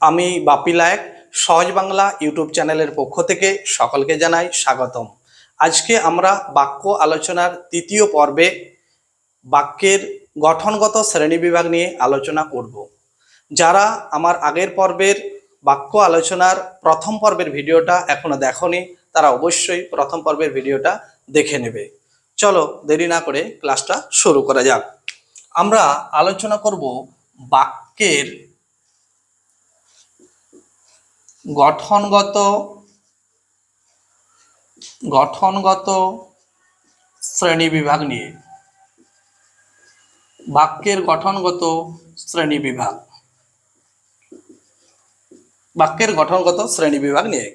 আমি বাপি লায়ক, সহজ বাংলা ইউটিউব চ্যানেলের পক্ষ থেকে সকলকে জানাই স্বাগতম। আজকে আমরা বাক্য আলোচনার তৃতীয় পর্বে বাক্যের গঠনগত শ্রেণি বিভাগ নিয়ে আলোচনা করব। যারা আমার আগের পর্বের বাক্য আলোচনার প্রথম পর্বের ভিডিওটা এখনও দেখনি, তারা অবশ্যই প্রথম পর্বের ভিডিওটা দেখে নেবে। চলো দেরি না করে ক্লাসটা শুরু করা যাক। আমরা আলোচনা করব বাক্যের গঠনগত গঠনগত শ্রেণীবিভাগ নিয়ে। বাক্যের গঠনগত শ্রেণীবিভাগ। বাক্যের গঠনগত শ্রেণীবিভাগ নিয়ে।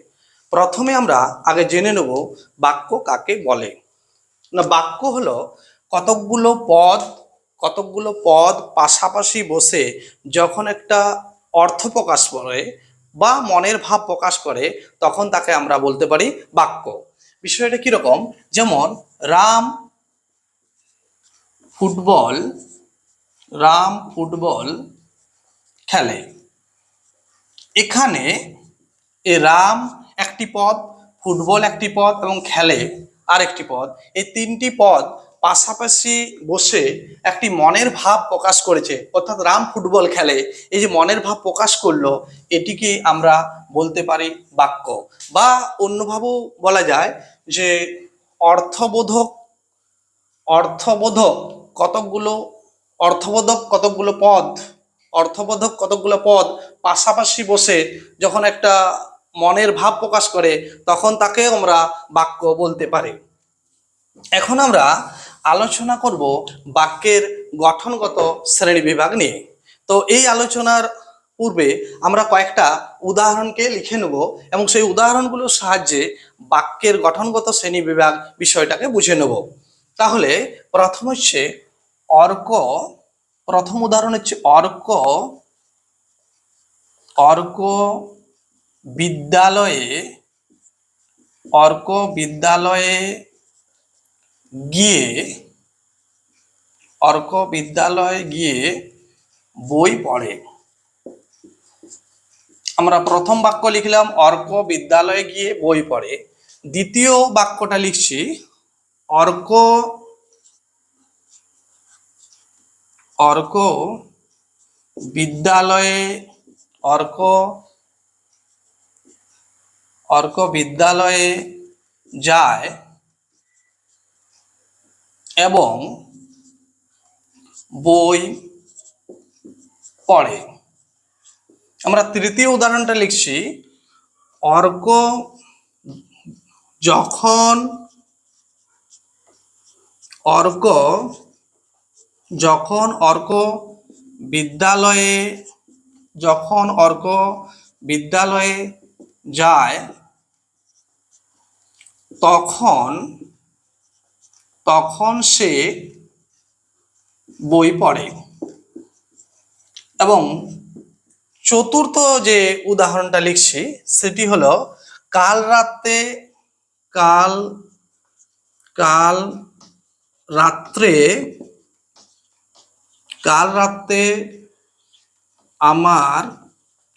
প্রথমে আমরা আগে জেনে নেব বাক্য কাকে বলে। না, বাক্য হলো কতকগুলো পদ কতকগুলো পদ পাশাপাশি বসে যখন একটা অর্থ প্রকাশ করে বা মনের ভাব প্রকাশ করে, তখন তাকে আমরা বলতে পারি বাক্য। বিষয়টা কীরকম? যেমন, রাম ফুটবল রাম ফুটবল খেলে। এখানে এ রাম একটি পদ, ফুটবল একটি পদ এবং খেলে আর একটি পদ। এই তিনটি পদ পাশাপাশি বসে একটি মনের ভাব প্রকাশ করেছে। অর্থাৎ রাম ফুটবল খেলে এই যে মনের ভাব প্রকাশ করল, এটিকে আমরা বলতে পারি বাক্য। বা অন্যভাবেও বলা যায় যে অর্থবোধক অর্থবোধক কতকগুলো অর্থবোধক কতকগুলো পদ, অর্থবোধক কতকগুলো পদ পাশাপাশি বসে যখন একটা মনের ভাব প্রকাশ করে, তখন তাকে আমরা বাক্য বলতে পারি। এখন আমরা আলোচনা করব বাক্যের গঠনগত শ্রেণীবিভাগ নিয়ে। তো এই আলোচনার পূর্বে আমরা কয়েকটা উদাহরণকে লিখে নেব এবং সেই উদাহরণগুলোর সাহায্যে বাক্যের গঠনগত শ্রেণীবিভাগ বিষয়টাকে বুঝে নেব। তাহলে প্রথম হচ্ছে অর্ক, প্রথম উদাহরণ হচ্ছে অর্ক অর্ক বিদ্যালয়ে অর্ক বিদ্যালয়ে গিয়ে অর্ক বিদ্যালয়ে গিয়ে বই পড়ে। আমরা প্রথম বাক্য লিখলাম, অর্ক বিদ্যালয়ে গিয়ে বই পড়ে। দ্বিতীয় বাক্যটা লিখছি, অর্ক অর্ক বিদ্যালয়ে, অর্ক অর্ক বিদ্যালয়ে যায়। এবং বই পড়ে। আমরা তৃতীয় উদাহরণটা লিখছি অর্ক যখন অর্ক যখন অর্ক বিদ্যালয়ে, যখন অর্ক বিদ্যালয়ে যায়, তখন তখন সে বই পড়ে। এবং চতুর্থ যে উদাহরণটা লিখছি, সেটি হলো, কাল রাতে কাল কাল রাত্রে, কাল রাতে আমার,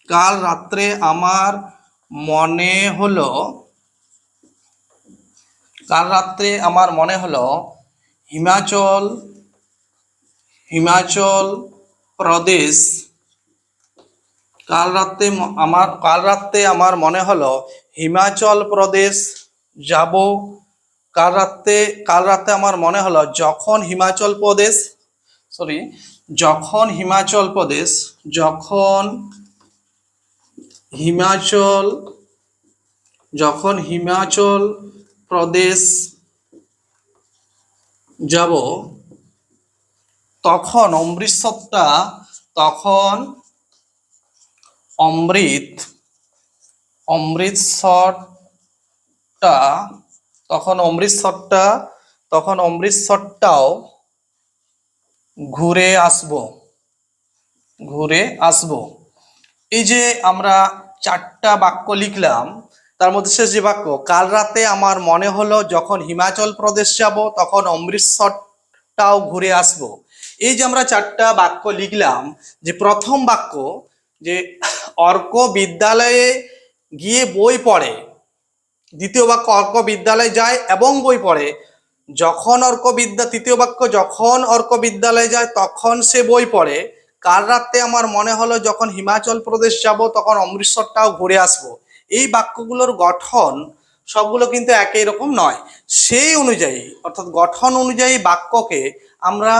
কাল রাত্রে আমার মনে হলো কাল রাত্রে আমার মনে হলো, হিমাচল হিমাচল প্রদেশ। কাল রাতে ম- আমার, কাল রাত্রে আমার মনে হলো, হিমাচল প্রদেশ যাব। কাল রাত্রে, কাল রাতে আমার মনে হলো, যখন হিমাচল প্রদেশ সরি যখন হিমাচল প্রদেশ, যখন হিমাচল যখন হিমাচল প্রদেশ যাব, তখন অমৃতসরটা, তখন অমৃত, অমৃতসরটা, তখন অমৃতসরটা, তখন অমৃতসরটাও ঘুরে আসব ঘুরে আসব। এই যে আমরা চারটা বাক্য লিখলাম তার মধ্যে শেষ যে বাক্য, কাল রাতে আমার মনে হলো যখন হিমাচল প্রদেশ যাব, তখন অমৃতসরটাও ঘুরে আসব। এই যে আমরা চারটা বাক্য লিখলাম, যে প্রথম বাক্য, যে অর্ক বিদ্যালয়ে গিয়ে বই পড়ে, দ্বিতীয় বাক্য, অর্ক বিদ্যালয়ে যায় এবং বই পড়ে। যখন অর্ক বিদ্যা, তৃতীয় বাক্য, যখন অর্ক বিদ্যালয়ে যায়, তখন সে বই পড়ে। কাল রাতে আমার মনে হলো যখন হিমাচল প্রদেশ যাব, তখন অমৃতসরটাও ঘুরে আসব। এই বাক্যগুলোর গঠন সবগুলো কিন্তু একই রকম নয়। সেই অনুযায়ী, অর্থাৎ গঠন অনুযায়ী বাক্যকে আমরা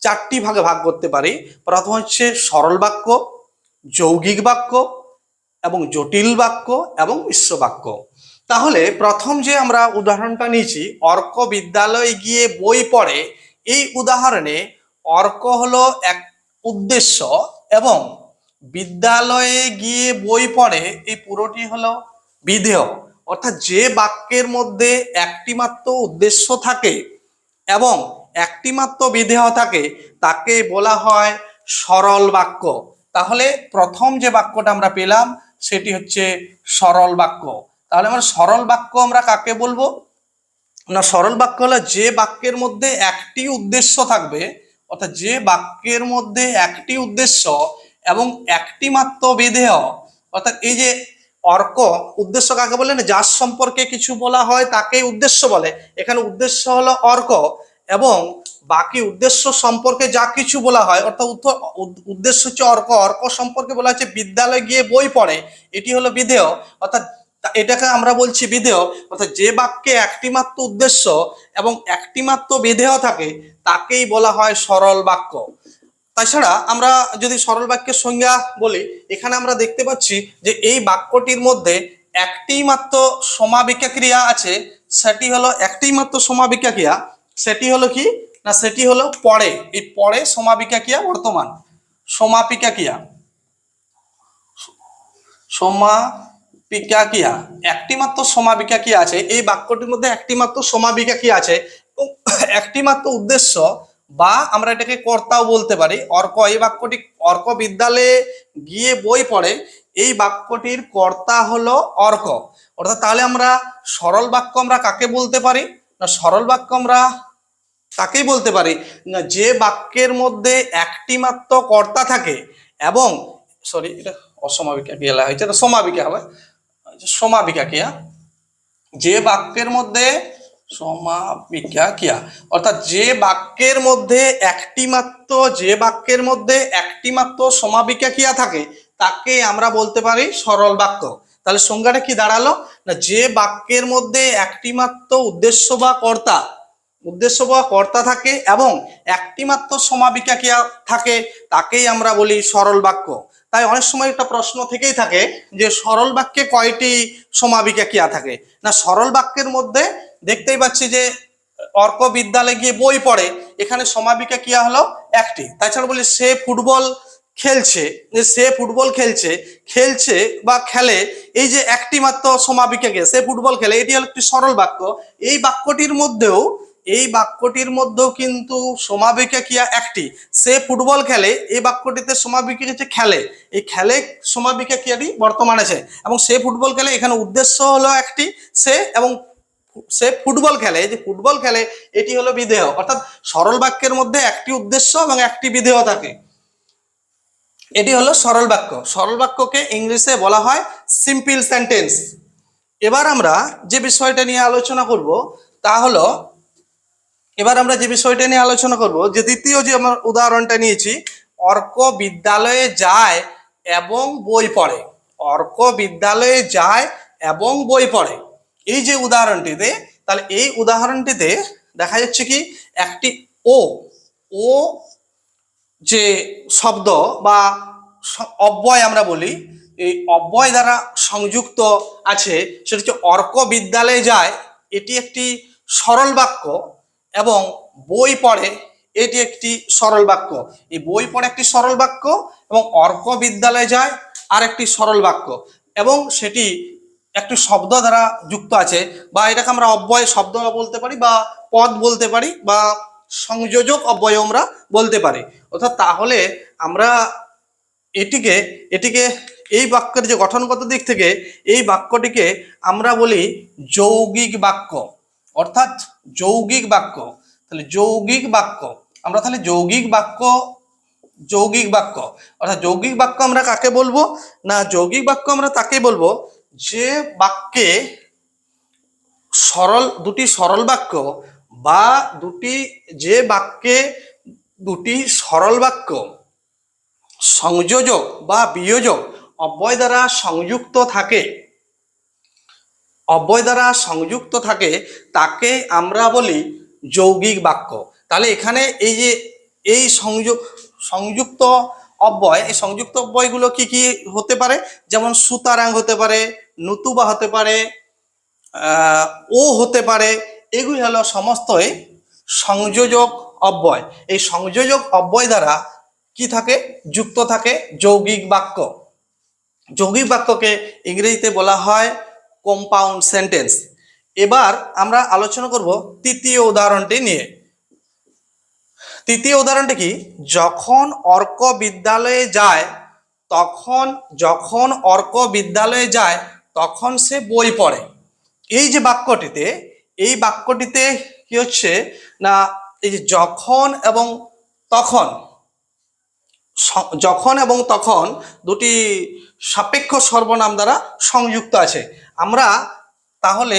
চারটি ভাগে ভাগ করতে পারি। প্রথম হচ্ছে সরল বাক্য, যৌগিক বাক্য এবং জটিল বাক্য এবং মিশ্র বাক্য। তাহলে প্রথম যে আমরা উদাহরণটা নিয়েছি, অর্ক বিদ্যালয়ে গিয়ে বই পড়ে, এই উদাহরণে অর্ক হলো এক উদ্দেশ্য এবং বিদ্যালয়ে গিয়ে বই পড়ে, এই পুরোটি হলো বিধেয়। অর্থাৎ যে বাক্যের মধ্যে একটি মাত্র উদ্দেশ্য থাকে এবং একটি মাত্র বিধেয় থাকে, তাকে বলা হয় সরল বাক্য। তাহলে প্রথম যে বাক্যটা আমরা পেলাম, সেটি হচ্ছে সরল বাক্য। তাহলে আমরা সরল বাক্য আমরা কাকে বলব? না, সরল বাক্য হলো যে বাক্যের মধ্যে একটি উদ্দেশ্য থাকবে, অর্থাৎ যে বাক্যের মধ্যে একটি উদ্দেশ্য এবং একটি মাত্র বিধেয় অর্থাৎ এই যে অর্ক, উদ্দেশ্য কাকে বলে না? যার সম্পর্কে কিছু বলা হয় তাকেই উদ্দেশ্য বলে। এখানে উদ্দেশ্য হলো অর্ক এবং বাকি উদ্দেশ্য সম্পর্কে যা কিছু বলা হয়, অর্থাৎ উদ্দেশ্য হচ্ছে অর্ক অর্ক সম্পর্কে বলা হচ্ছে বিদ্যালয়ে গিয়ে বই পড়ে। এটি হলো বিধেয়, অর্থাৎ এটাকে আমরা বলছি বিধেয়। অর্থাৎ যে বাক্যে একটি মাত্র উদ্দেশ্য এবং একটি মাত্র বিধেয় থাকে, তাকেই বলা হয় সরল বাক্য। তাছাড়া আমরা যদি সরল বাক্যের সংজ্ঞা বলি, এখানে আমরা দেখতে পাচ্ছি যে এই বাক্যটির মধ্যে একটি মাত্র সমাবিকা ক্রিয়া আছে, সেটি হলো একটি মাত্র সমাবিকা ক্রিয়া, সেটি হলো কি? না, সেটি হলো পরে, এই পরে সমাবিকা ক্রিয়া বর্তমান, সমাপিকা ক্রিয়া। সমাপিকা ক্রিয়া, একটি মাত্র সমাপিকা আছে, এই বাক্যটির মধ্যে একটি মাত্র কি আছে একটি মাত্র উদ্দেশ্য বা আমরা এটাকে কর্তাও বলতে পারি। অর্ক, এই বাক্যটি অর্ক বিদ্যালয়ে গিয়ে বই পড়ে। এই বাক্যটির কর্তা হলো অর্ক। অর্থাৎ তাহলে আমরা সরল বাক্য আমরা কাকে বলতে পারি? না, সরল বাক্য আমরা তাকেই বলতে পারি। না, যে বাক্যের মধ্যে একটি মাত্র কর্তা থাকে এবং সরি, এটা অসমাবিকা ক্রিয়া হয়েছে সমাবিকা হবে। সমাবিকা ক্রিয়া। যে বাক্যের মধ্যে সমাপিকা অর্থাৎ যে বাক্যের মধ্যে একটি মাত্র যে বাক্যের মধ্যে একটি মাত্র সমাপিকা ক্রিয়া থাকে, তাকে আমরা বলতে পারি সরল বাক্য। তাহলে সংজ্ঞাটা কি দাঁড়াল? না, যে বাক্যের মধ্যে একটি মাত্র উদ্দেশ্য বা কর্তা, উদ্দেশ্য বা কর্তা থাকে এবং একটি মাত্র সমাপিকা ক্রিয়া থাকে, তাকেই আমরা বলি সরল বাক্য। তাই অনেক সময় একটা প্রশ্ন থেকেই থাকে যে সরল বাক্যে কয়টি সমাবিকা ক্রিয়া থাকে? না, সরল বাক্যের মধ্যে দেখতেই পাচ্ছি যে অর্ক বিদ্যালয়ে গিয়ে বই পড়ে, এখানে সমাবিকা ক্রিয়া হলো একটি। তাছাড়া বলি, সে ফুটবল খেলছে, যে সে ফুটবল খেলছে খেলছে বা খেলে, এই যে একটি মাত্র সমাপিকা ক্রিয়া সে ফুটবল খেলে, এটি হলো একটি সরল বাক্য। এই বাক্যটির মধ্যেও এই বাক্যটির মধ্যেও কিন্তু সমাপিকা ক্রিয়া একটি। সে ফুটবল খেলে, এই বাক্যটিতে সমাপিকা হচ্ছে খেলে, এই খেলে সমাপিকা ক্রিয়াটি বর্তমান আছে এবং সে ফুটবল খেলে, এখানে উদ্দেশ্য হলো একটি, সে এবং সে ফুটবল খেলে যে ফুটবল খেলে, এটি হলো বিধেয়। অর্থাৎ সরল বাক্যের মধ্যে একটি উদ্দেশ্য এবং একটি বিধেয় থাকে। এটি হলো সরল বাক্য। সরল বাক্যকে ইংলিশে বলা হয় সিম্পল সেন্টেন্স এবার আমরা যে বিষয়টা নিয়ে আলোচনা করব, তা হলো এবার আমরা যে বিষয়টা নিয়ে আলোচনা করব, যে দ্বিতীয় যে আমার উদাহরণটা নিয়েছি, অর্ক বিদ্যালয়ে যায় এবং বই পড়ে। অর্ক বিদ্যালয়ে যায় এবং বই পড়ে। এই যে উদাহরণটিতে, তাহলে এই উদাহরণটিতে দেখা যাচ্ছে কি, একটি ও ও যে শব্দ বা অব্যয় আমরা বলি, এই অব্যয় দ্বারা সংযুক্ত আছে, সেটা হচ্ছে অর্ক বিদ্যালয়ে যায়, এটি একটি সরল বাক্য এবং বই পড়ে এটি একটি সরল বাক্য। এই বই পড়ে একটি সরল বাক্য এবং অর্ক বিদ্যালয়ে যায় আর একটি সরল বাক্য এবং সেটি একটি শব্দ দ্বারা যুক্ত আছে বা এটাকে আমরা অব্যয় শব্দ বলতে পারি বা পদ বলতে পারি বা সংযোজক অব্যয় আমরা বলতে পারি। অর্থাৎ তাহলে আমরা এটিকে এটিকে এই বাক্যের যে গঠনগত দিক থেকে এই বাক্যটিকে আমরা বলি যৌগিক বাক্য। অর্থাৎ যৌগিক বাক্য। তাহলে যৌগিক বাক্য, আমরা তাহলে যৌগিক বাক্য যৌগিক বাক্য, অর্থাৎ যৌগিক বাক্য আমরা কাকে বলব? না, যৌগিক বাক্য আমরা তাকে বলব যে বাক্যে সরল, দুটি সরল বাক্য বা দুটি, যে বাক্যে দুটি সরল বাক্য, সংযোজক বা বিয়োজক, অব্যয় দ্বারা সংযুক্ত থাকে। অব্যয় দ্বারা সংযুক্ত থাকে, তাকে আমরা বলি যৌগিক বাক্য। তাহলে এখানে এই যে, এই সংযোগ সংযুক্ত অব্যয়, এই সংযুক্ত অব্যয়গুলো কি কি হতে পারে? যেমন সুতারাং হতে পারে, নতুবা হতে পারে ও হতে পারে, এগুলি হলো সমস্তই সংযোজক অব্যয়। এই সংযোজক অব্যয় দ্বারা কি থাকে? যুক্ত থাকে যৌগিক বাক্য। যৌগিক বাক্যকে ইংরেজিতে বলা হয় কম্পাউন্ড সেন্টেন্স এবার আমরা আলোচনা করব তৃতীয় উদাহরণটি নিয়ে। তৃতীয় উদাহরণটি কি? যখন অর্ক বিদ্যালয়ে যায়, তখন, যখন অর্ক বিদ্যালয়ে যায়, তখন সে বই পড়ে। এই যে বাক্যটিতে, এই বাক্যটিতে কি হচ্ছে? না, এই যে যখন এবং তখন যখন এবং তখন দুটি সাপেক্ষ সর্বনাম দ্বারা সংযুক্ত আছে। আমরা তাহলে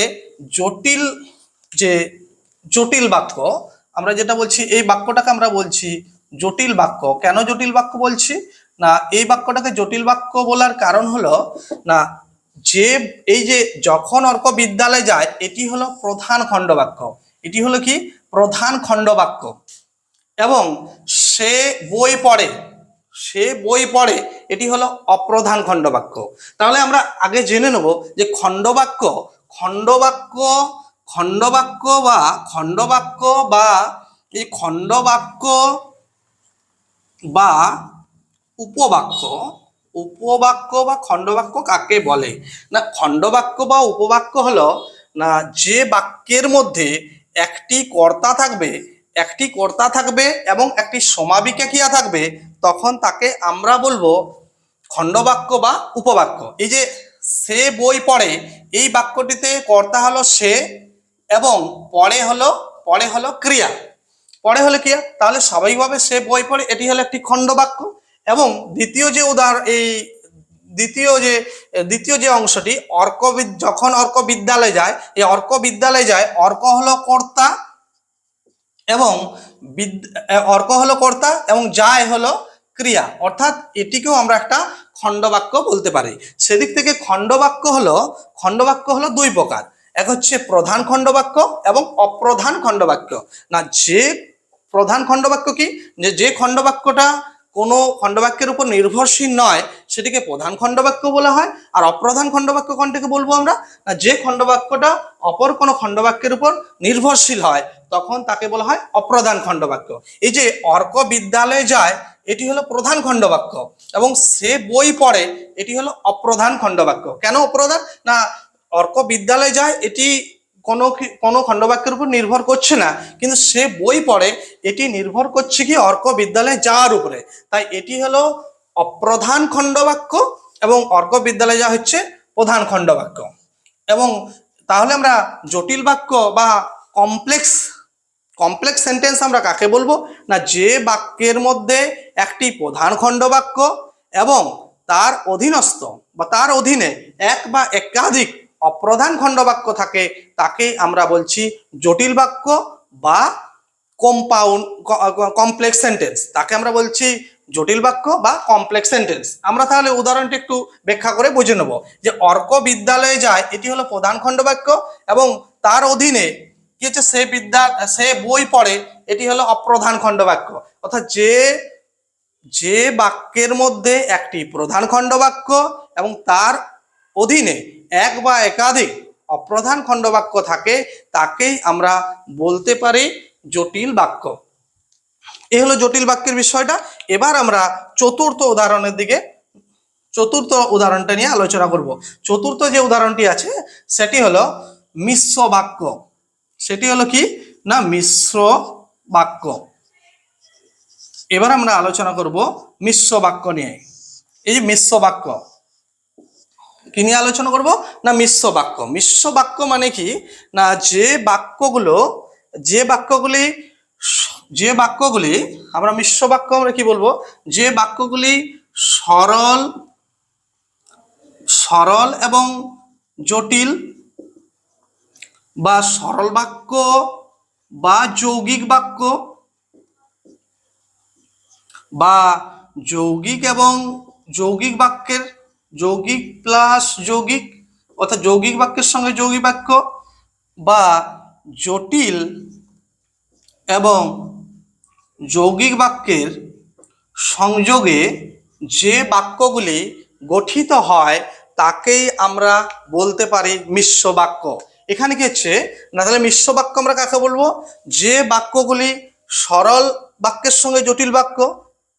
জটিল যে জটিল বাক্য, আমরা যেটা বলছি, এই বাক্যটাকে আমরা বলছি জটিল বাক্য। কেন জটিল বাক্য বলছি? না, এই বাক্যটাকে জটিল বাক্য বলার কারণ হলো, না, যে, এই যে যখন অর্ক বিদ্যালয়ে যায়, এটি হলো প্রধান খণ্ডবাক্য এটি হলো কি? প্রধান খণ্ডবাক্য এবং সে বই পড়ে সে বই পড়ে, এটি হলো অপ্রধান খণ্ডবাক্য। তাহলে আমরা আগে জেনে নেব যে খণ্ডবাক্য খণ্ডবাক্য খণ্ডবাক্য বা খণ্ডবাক্য বা এই খণ্ডবাক্য বা উপবাক্য উপবাক্য বা খণ্ডবাক্য কাকে বলে? না, খণ্ডবাক্য বা উপবাক্য হলো, না, যে বাক্যের মধ্যে একটি কর্তা থাকবে একটি কর্তা থাকবে এবং একটি সমাবিকা ক্রিয়া থাকবে, তখন তাকে আমরা বলব খণ্ডবাক্য বা উপবাক্য। এই যে সে বই পড়ে, এই বাক্যটিতে কর্তা হলো সে এবং পরে হলো পরে হলো ক্রিয়া। পরে হলো ক্রিয়া, তাহলে স্বাভাবিকভাবে সে বই পড়ে, এটি হলো একটি খণ্ডবাক্য। এবং দ্বিতীয় যে উদাহরণ এই দ্বিতীয় যে দ্বিতীয় যে অংশটি অর্ক যখন অর্ক বিদ্যালয়ে যায়, এই অর্ক বিদ্যালয়ে যায়, অর্ক হলো কর্তা এবং অর্ক হলো কর্তা এবং যায় হলো ক্রিয়া। অর্থাৎ এটিকেও আমরা একটা খণ্ডবাক্য বলতে পারি। সেদিক থেকে খণ্ডবাক্য হলো খণ্ডবাক্য হলো দুই প্রকার। এক হচ্ছে প্রধান খণ্ডবাক্য এবং অপ্রধান খণ্ডবাক্য। না, যে প্রধান খণ্ডবাক্য কি? যে যে খণ্ডবাক্যটা কোনো খণ্ডবাক্যের উপর নির্ভরশীল নয়, সেটিকে প্রধান খণ্ডবাক্য বলা হয়। আর অপ্রধান খণ্ডবাক্য কোনটাকে বলব আমরা? না, যে খণ্ডবাক্যটা অপর কোনো খণ্ডবাক্যের উপর নির্ভরশীল হয়, তখন তাকে বলা হয় অপ্রধান খণ্ডবাক্য। এই যে অর্ক বিদ্যালয়ে যায়, এটি হলো প্রধান খণ্ডবাক্য, এবং সে বই পড়ে, এটি হলো অপ্রধান খণ্ডবাক্য। কেন অপ্রধান? না, অর্ক বিদ্যালয়ে যায়, এটি কোনো কোনো খণ্ডবাক্যের উপর নির্ভর করছে না। কিন্তু সে বই পড়ে, এটি নির্ভর করছে কি অর্ক বিদ্যালয়ে যাওয়ার উপরে। তাই এটি হলো অপ্রধান খণ্ডবাক্য এবং অর্ক বিদ্যালয়ে যাওয়া হচ্ছে প্রধান খণ্ডবাক্য। এবং তাহলে আমরা জটিল বাক্য বা কমপ্লেক্স কমপ্লেক্স সেন্টেন্স আমরা কাকে বলব? না, যে বাক্যের মধ্যে একটি প্রধান খণ্ডবাক্য এবং তার অধীনস্থ বা তার অধীনে এক বা একাধিক অপ্রধান খণ্ডবাক্য থাকে, তাকে আমরা বলছি জটিল বাক্য বা কম্পাউন্ড কমপ্লেক্স সেন্টেন্স তাকে আমরা বলছি জটিল বাক্য বা কমপ্লেক্স সেন্টেন্স আমরা তাহলে উদাহরণটি একটু ব্যাখ্যা করে বুঝে নেব যে অর্ক বিদ্যালয়ে যায়, এটি হলো প্রধান খণ্ডবাক্য এবং তার অধীনে কি হচ্ছে, সে বিদ্যা, সে বই পড়ে, এটি হলো অপ্রধান খণ্ডবাক্য। অর্থাৎ যে যে বাক্যের মধ্যে একটি প্রধান খণ্ডবাক্য এবং তার অধীনে এক বা একাধিক অপ্রধান খণ্ডবাক্য থাকে, তাকেই আমরা বলতে পারি জটিল বাক্য। এ হলো জটিল বাক্যের বিষয়টা। এবার আমরা চতুর্থ উদাহরণের দিকে, চতুর্থ উদাহরণটা নিয়ে আলোচনা করব। চতুর্থ যে উদাহরণটি আছে, সেটি হলো মিশ্র বাক্য। সেটি হলো কি? না, মিশ্র বাক্য। এবার আমরা আলোচনা করব মিশ্র বাক্য নিয়ে। এই যে মিশ্র বাক্য কি নিয়ে আলোচনা করব? না মিশ্র বাক্য। মিশ্র বাক্য মানে কি? না, যে বাক্যগুলো, যে বাক্যগুলি যে বাক্যগুলি, আমরা মিশ্র বাক্য আমরা কি বলব? যে বাক্যগুলি সরল সরল এবং জটিল, বা সরল বাক্য বা যৌগিক বাক্য, বা যৌগিক এবং যৌগিক বাক্যের যৌগিক প্লাস যৌগিক, অর্থাৎ যৌগিক বাক্যের সঙ্গে যৌগিক বাক্য, বা জটিল এবং যৌগিক বাক্যের সংযোগে যে বাক্যগুলি গঠিত হয়, তাকেই আমরা বলতে পারি মিশ্র বাক্য। এখানে কি হচ্ছে? না, তাহলে মিশ্র বাক্য আমরা কাকে বলব? যে বাক্যগুলি সরল বাক্যের সঙ্গে জটিল বাক্য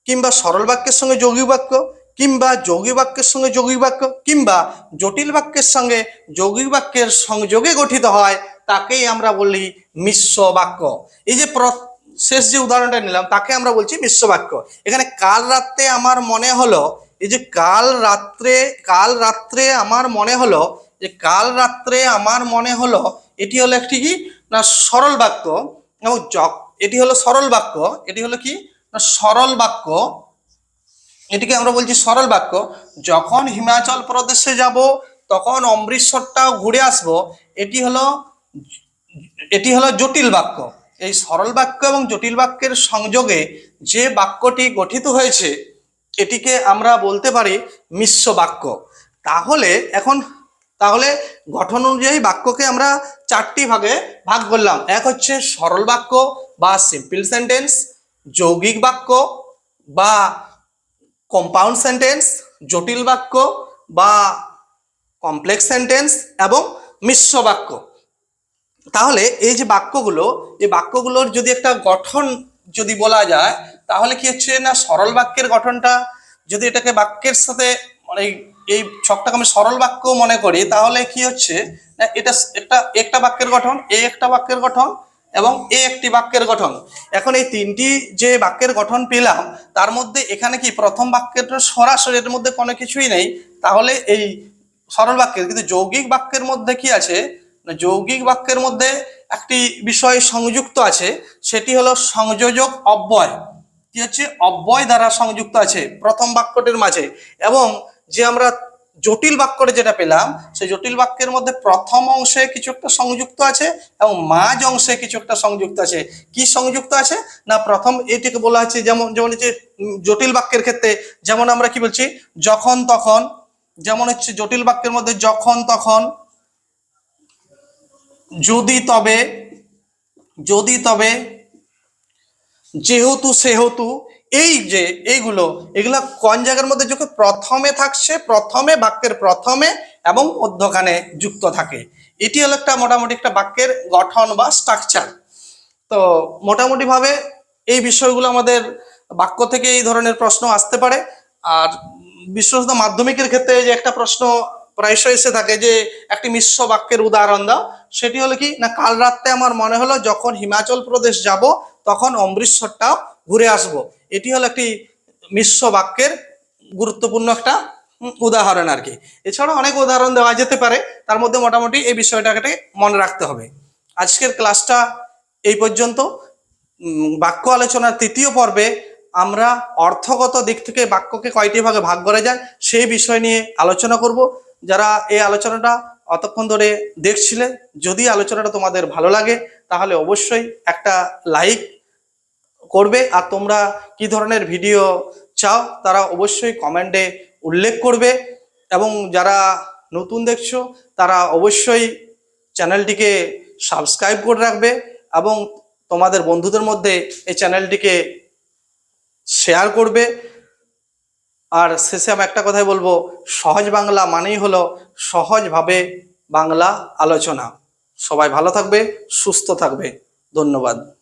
কিংবা সরল বাক্যের সঙ্গে যৌগিক বাক্য কিংবা যৌগিক বাক্যের সঙ্গে যৌগিক বাক্য কিংবা জটিল বাক্যের সঙ্গে যৌগিক বাক্যের সংযোগে গঠিত হয়, তাকেই আমরা বলি মিশ্র বাক্য। এই যে শেষ যে উদাহরণটা নিলাম, তাকে আমরা বলছি মিশ্র বাক্য। এখানে কাল রাত্রে আমার মনে হলো, এই যে কাল রাত্রে কাল রাত্রে আমার মনে হলো, যে কাল রাত্রে আমার মনে হলো, এটি হলো একটি কি? না, সরল বাক্য। এবং এটি হলো সরল বাক্য। এটি হলো কি? না, সরল বাক্য। এটিকে আমরা বলছি সরল বাক্য। যখন হিমাচল প্রদেশে যাব, তখন অমৃতসরটাও ঘুরে আসব। এটি হলো এটি হলো জটিল বাক্য। এই সরল বাক্য এবং জটিল বাক্যের সংযোগে যে বাক্যটি গঠিত হয়েছে, এটিকে আমরা বলতে পারি মিশ্র বাক্য। তাহলে এখন, তাহলে গঠন অনুযায়ী বাক্যকে আমরা চারটি ভাগে ভাগ করলাম। এক হচ্ছে সরল বাক্য বা সিম্পল সেন্টেন্স যৌগিক বাক্য বা কম্পাউন্ড সেন্টেন্স জটিল বাক্য বা কমপ্লেক্স সেন্টেন্স এবং মিশ্র বাক্য। তাহলে এই যে বাক্যগুলো, এই বাক্যগুলোর যদি একটা গঠন যদি বলা যায়, তাহলে কি হচ্ছে না সরল বাক্যের গঠনটা? যদি এটাকে বাক্যের সাথে মানে এই- এই ছকটাকে আমি সরল বাক্য মনে করি, তাহলে কি হচ্ছে না, এটা একটা একটা বাক্যের গঠন, এ একটা বাক্যের গঠন এবং এ একটি বাক্যের গঠন। এখন এই তিনটি যে বাক্যের গঠন পেলাম, তার মধ্যে এখানে কি প্রথম বাক্যটা সরাসরি এর মধ্যে কোনো কিছুই নেই? তাহলে এই সরল বাক্যের, কিন্তু যৌগিক বাক্যের মধ্যে কি আছে? যৌগিক বাক্যের মধ্যে একটি বিষয় সংযুক্ত আছে, সেটি হলো সংযোজক অব্যয়। কি হচ্ছে? অব্যয় দ্বারা সংযুক্ত আছে, প্রথম বাক্যটির মাঝে। এবং যে আমরা জটিল বাক্যটা যেটা পেলাম, সেই জটিল বাক্যের মধ্যে প্রথম অংশে কিছু একটা সংযুক্ত আছে এবং মাঝ অংশে কিছু একটা সংযুক্ত আছে। কি সংযুক্ত আছে? না, প্রথম এটিকে বলা হচ্ছে যেমন যেমন হচ্ছে জটিল বাক্যের ক্ষেত্রে যেমন আমরা কি বলছি? যখন, তখন। যেমন হচ্ছে জটিল বাক্যের মধ্যে যখন, তখন। যদি, তবে। যদি, তবে। যেহেতু, সেহেতু। এই যে এইগুলো, এগুলা কোন জায়গার মধ্যে যখন প্রথমে থাকছে, প্রথমে বাক্যের প্রথমে এবং মধ্যখানে যুক্ত থাকে। এটি হলো একটা মোটামুটি একটা বাক্যের গঠন বা স্ট্রাকচার তো মোটামুটিভাবে এই বিষয়গুলো আমাদের বাক্য থেকে এই ধরনের প্রশ্ন আসতে পারে। আর বিশেষত মাধ্যমিকের ক্ষেত্রে যে একটা প্রশ্ন প্রায়শই এসে থাকে যে একটি মিশ্র বাক্যের উদাহরণ দাও। সেটি হলো কি, না, কাল রাত্রে আমার মনে হলো যখন হিমাচল প্রদেশ যাব, তখন অমৃতসরটাও ঘুরে আসব। এটি হলো একটি মিশ্র বাক্যের গুরুত্বপূর্ণ একটা উদাহরণ আর কি। এছাড়াও অনেক উদাহরণ দেওয়া যেতে পারে, তার মধ্যে মোটামুটি এই বিষয়টাকে মনে রাখতে হবে। আজকের ক্লাসটা এই পর্যন্ত। বাক্য আলোচনার তৃতীয় পর্বে আমরা অর্থগত দিক থেকে বাক্যকে কয়টি ভাগে ভাগ করা যায়, সেই বিষয় নিয়ে আলোচনা করব। যারা এই আলোচনাটা অতক্ষণ ধরে দেখছিলে, যদি আলোচনাটা তোমাদের ভালো লাগে, তাহলে অবশ্যই একটা লাইক করবে। আর তোমরা কি ধরনের ভিডিও চাও, তারা অবশ্যই কমেন্টে উল্লেখ করবে। এবং যারা নতুন দেখছ, তারা অবশ্যই চ্যানেলটিকে সাবস্ক্রাইব করে রাখবে এবং তোমাদের বন্ধুদের মধ্যে এই চ্যানেলটিকে শেয়ার করবে। আর শেষে আমি একটা কথাই বলব, সহজ বাংলা মানেই হলো সহজভাবে বাংলা আলোচনা। সবাই ভালো থাকবে, সুস্থ থাকবে। ধন্যবাদ।